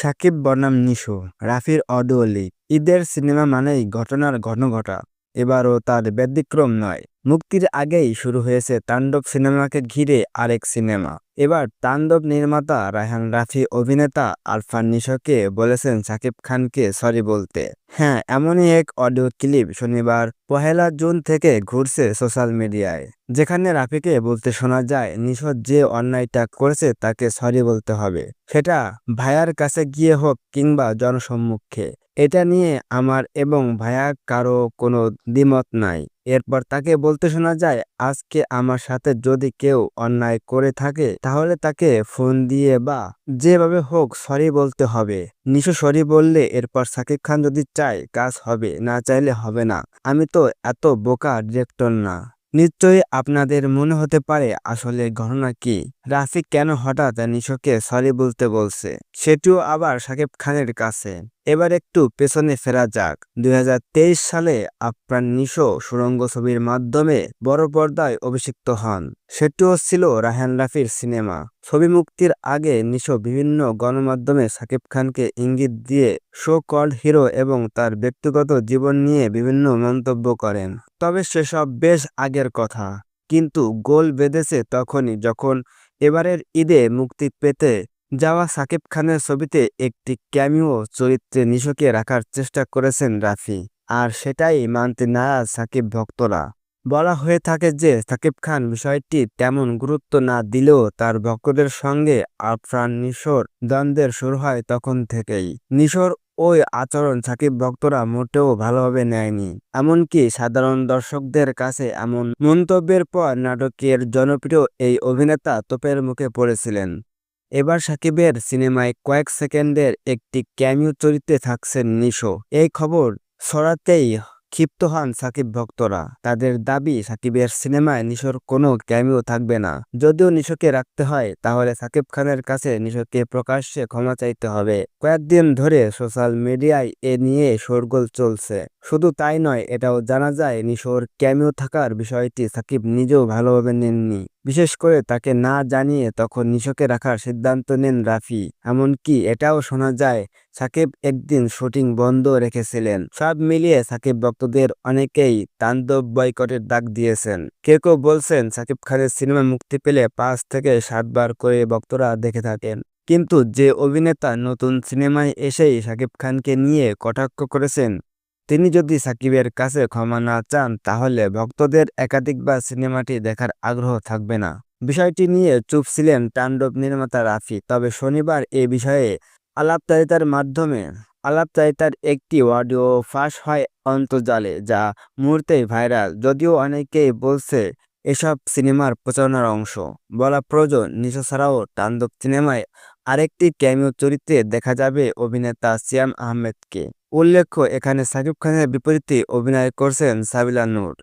সাকিব বনাম নিশো, রাফির অডিও ঈদের সিনেমা মানেই ঘটনার ঘন ঘটা এবারও তার ব্যতিক্রম নয়। মুক্তির আগেই শুরু হয়েছে তাণ্ডব সিনেমাকে ঘিরে আরেক সিনেমা। এবার তাণ্ডব নির্মাতা রায়হান রাফি, অভিনেতা আরফান নিশোকে বলেছেন সাকিব খানকে সরি বলতে। হ্যাঁ এমনই এক অডিও ক্লিপ শনিবার, পহেলা জুন থেকে ঘুরছে সোশ্যাল মিডিয়ায়, যেখানে রাফিকে বলতে শোনা যায় নিশো যে অন্যায়টা করেছে তাকে সরি বলতে হবে। সেটা ভাইয়ার কাছে গিয়ে হোক কিংবা জনসম্মুখে। এটা নিয়ে আমার এবং ভাইয়া কারও কোনো দ্বিমত নাই। এরপর তাকে বলতে শোনা যায়, আজকে আমার সাথে যদি কেউ অন্যায় করে থাকে, তাহলে তাকে ফোন দিয়ে বা যেভাবে হোক সরি বলতে হবে। নিশো সরি বললে এরপর সাকিব খান যদি চায়, কাজ হবে, না চাইলে হবে না। আমি তো এত বোকা ডিরেক্টর না। নিশ্চয়ই আপনাদের মনে হতে পারে, আসলে ঘটনা কি? রাফি কেন হঠাৎ নিশোকে সরি বলতে বলছে? সেটিও আবার সাকিব খানের কাছে। এবার একটু পেছনে ফেরা যাক। দুই হাজার তেইশ সালে আপ্রাণ নিশো সুরঙ্গ ছবির মাধ্যমে বড় পর্দায় অভিষিক্ত হন। সেটিও ছিল রাহান রাফির সিনেমা। ছবি মুক্তির আগে নিশো বিভিন্ন গণমাধ্যমে সাকিব খানকে ইঙ্গিত দিয়ে শো কল্ড হিরো এবং তার ব্যক্তিগত জীবন নিয়ে বিভিন্ন মন্তব্য করেন। তবে সেসব বেশ আগের কথা। কিন্তু গোল বেঁধেছে তখনই যখন এবারের ঈদে মুক্তি পেতে যাওয়া সাকিব খানের ছবিতে একটি ক্যামিও চরিত্রে নিশোকে রাখার চেষ্টা করেছেন রাফি। আর সেটাই মানতে নারাজ সাকিব ভক্তরা। বলা হয়ে থাকে যে সাকিব খান বিষয়টি তেমন গুরুত্ব না দিলেও তার ভক্তদের সঙ্গে আফরান নিশোর দ্বন্দ্বের শুরু হয় তখন থেকেই। নিশোর ওই আচরণ সাকিব ভক্তরা মোটেও ভালোভাবে নেয়নি। এমনকি সাধারণ দর্শকদের কাছে এমন মন্তব্যের পর নাটকের জনপ্রিয় এই অভিনেতা তোপের মুখে পড়েছিলেন। এবার সাকিবের সিনেমায় কয়েক সেকেন্ডের একটি ক্যামিও চরিত্রে থাকছেন নিশো। এই খবর ছড়াতেই ক্ষিপ্ত হন সাকিব ভক্তরা। তাদের দাবি, সাকিবের সিনেমায় নিশোর কোনো ক্যামিও থাকবে না। যদিও নিশোকে রাখতে হয়, তাহলে সাকিব খানের কাছে নিশোকে প্রকাশ্যে ক্ষমা চাইতে হবে। কয়েকদিন ধরে সোশ্যাল মিডিয়ায় এ নিয়ে শোরগোল চলছে। শুধু তাই নয়, এটাও জানা যায় নিশোর ক্যামিও থাকার বিষয়টি সাকিব নিজেও ভালোভাবে নেননি। বিশেষ করে তাকে না জানিয়ে তখন নিশোকে রাখার সিদ্ধান্ত নেন রাফি। এমনকি এটাও শোনা যায়, সাকিব একদিন শুটিং বন্ধ রেখেছিলেন। সব মিলিয়ে সাকিব ভক্তদের অনেকেই তাণ্ডব বয়কটের ডাক দিয়েছেন। কেউ কেউ বলছেন সাকিব খানের সিনেমা মুক্তি পেলে পাঁচ থেকে সাতবার করে ভক্তরা দেখে থাকেন। কিন্তু যে অভিনেতা নতুন সিনেমায় এসেই সাকিব খানকে নিয়ে কটাক্ষ করেছেন তিনি যদি সাকিবের কাছে ক্ষমা না চান, তাহলে ভক্তদের একাধিকবার সিনেমাটি দেখার আগ্রহ থাকবে না। বিষয়টি নিয়ে চুপ ছিলেন তাণ্ডব নির্মাতা রাফি। তবে শনিবার এ বিষয়ে আলাপচারিতার মাধ্যমে, আলাপচারিতার একটি অডিও ফাঁস হয় অন্তর্জালে, যা মুহূর্তেই ভাইরাল। যদিও অনেকেই বলছে, এসব সিনেমার প্রচারণার অংশ। বলা প্রয়োজন নিশো ছাড়াও তাণ্ডব সিনেমায় আরেকটি ক্যামিও চরিত্রে দেখা যাবে অভিনেতা সিয়াম আহমেদকে। উল্লেখ্য এখানে সাকিব খানের বিপরীতে অভিনয় করছেন সাবিলা নূর।